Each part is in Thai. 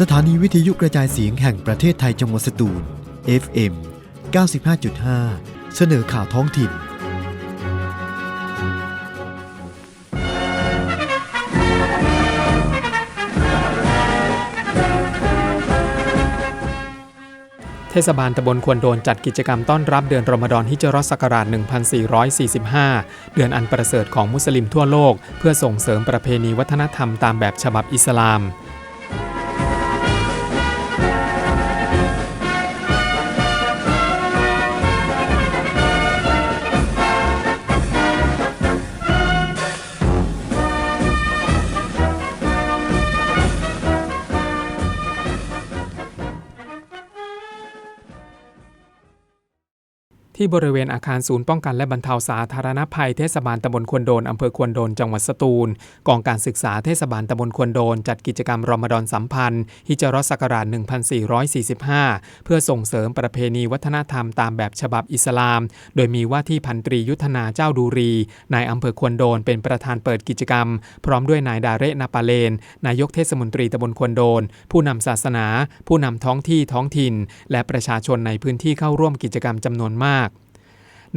สถานีวิทยุกระจายเสียงแห่งประเทศไทยจังหวัดสตูล FM 95.5 เสนอข่าวท้องถิ่น เทศบาลตำบลควนโดนจัดกิจกรรมต้อนรับเดือนรอมฎอนฮิจรัสศักราช 1445 เดือนอันประเสริฐของมุสลิมทั่วโลก เพื่อส่งเสริมประเพณีวัฒนธรรมตามแบบฉบับอิสลาม ที่บริเวณอาคารศูนย์ป้องกันและบรรเทาสาธารณภัยเทศบาลตำบลควนโดนอำเภอควนโดนจังหวัดสตูล กองการศึกษาเทศบาลตำบลควนโดนจัดกิจกรรมรอมฎอนสัมพันธ์ ฮิจรัสศักราช1445 เพื่อส่งเสริมประเพณีวัฒนธรรมตามแบบฉบับอิสลาม โดยมีว่าที่พันตรียุทธนาเจ้าดูรีนายอำเภอควนโดนเป็นประธานเปิดกิจกรรม พร้อมด้วยนายดาเรนาปาเลน นายกเทศมนตรีตำบลควนโดน ผู้นำศาสนา ผู้นำท้องที่ท้องถิ่น และประชาชนในพื้นที่เข้าร่วมกิจกรรมจำนวนมาก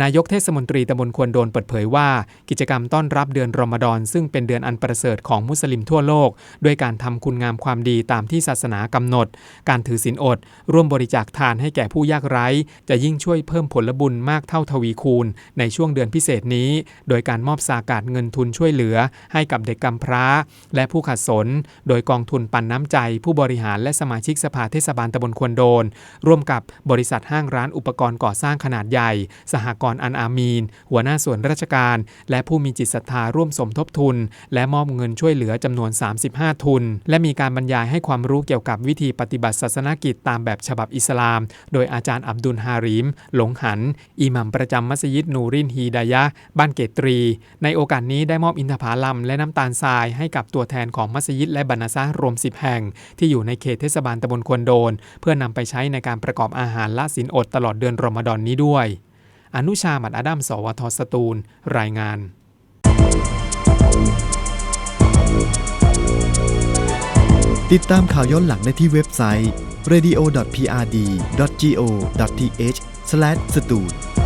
นายกเทศมนตรีตำบลควนโดนเปิดเผยว่า กิจกรรมต้อนรับเดือนรอมฎอนซึ่งเป็นเดือนอันประเสริฐของมุสลิมทั่วโลก ด้วยการทำคุณงามความดีตามที่ศาสนากำหนด การถือศีลอด ร่วมบริจาคทานให้แก่ผู้ยากไร้ จะยิ่งช่วยเพิ่มผลบุญมากเท่าทวีคูณ ในช่วงเดือนพิเศษนี้ โดยการมอบสากาศเงินทุนช่วยเหลือ ให้กับเด็กกำพร้า และผู้ขัดสน โดยกองทุนปันน้ำใจ ผู้บริหารและสมาชิกสภาเทศบาลตำบลควนโดน ร่วมกับบริษัทห้างร้านอุปกรณ์ก่อสร้างขนาดใหญ่ สหกรณ์อันอามีน หัวหน้าส่วนราชการ และผู้มีจิตศรัทธาร่วมสมทบทุน และมอบเงินช่วยเหลือจำนวน 35 ทุน และมีการบรรยายให้ความรู้เกี่ยวกับวิธีปฏิบัติศาสนกิจตามแบบฉบับอิสลาม โดยอาจารย์อับดุลฮาริม หลงหัน อิหมัมประจำมัสยิดนูรินฮีดายะ บ้านเกตรี ในโอกาสนี้ได้มอบอินทผลัมและน้ำตาลทรายให้กับตัวแทนของมัสยิดและบรรณาซะห์รวม 10 แห่ง ที่อยู่ในเขตเทศบาลตำบลควนโดน เพื่อนำไปใช้ในการประกอบอาหารละสินอดตลอดเดือนรอมฎอนนี้ด้วย อนุชาหมัดอดัมสวทสตูล รายงานติดตามข่าวย้อนหลังได้ที่เว็บไซต์ radio.prd.go.th/stud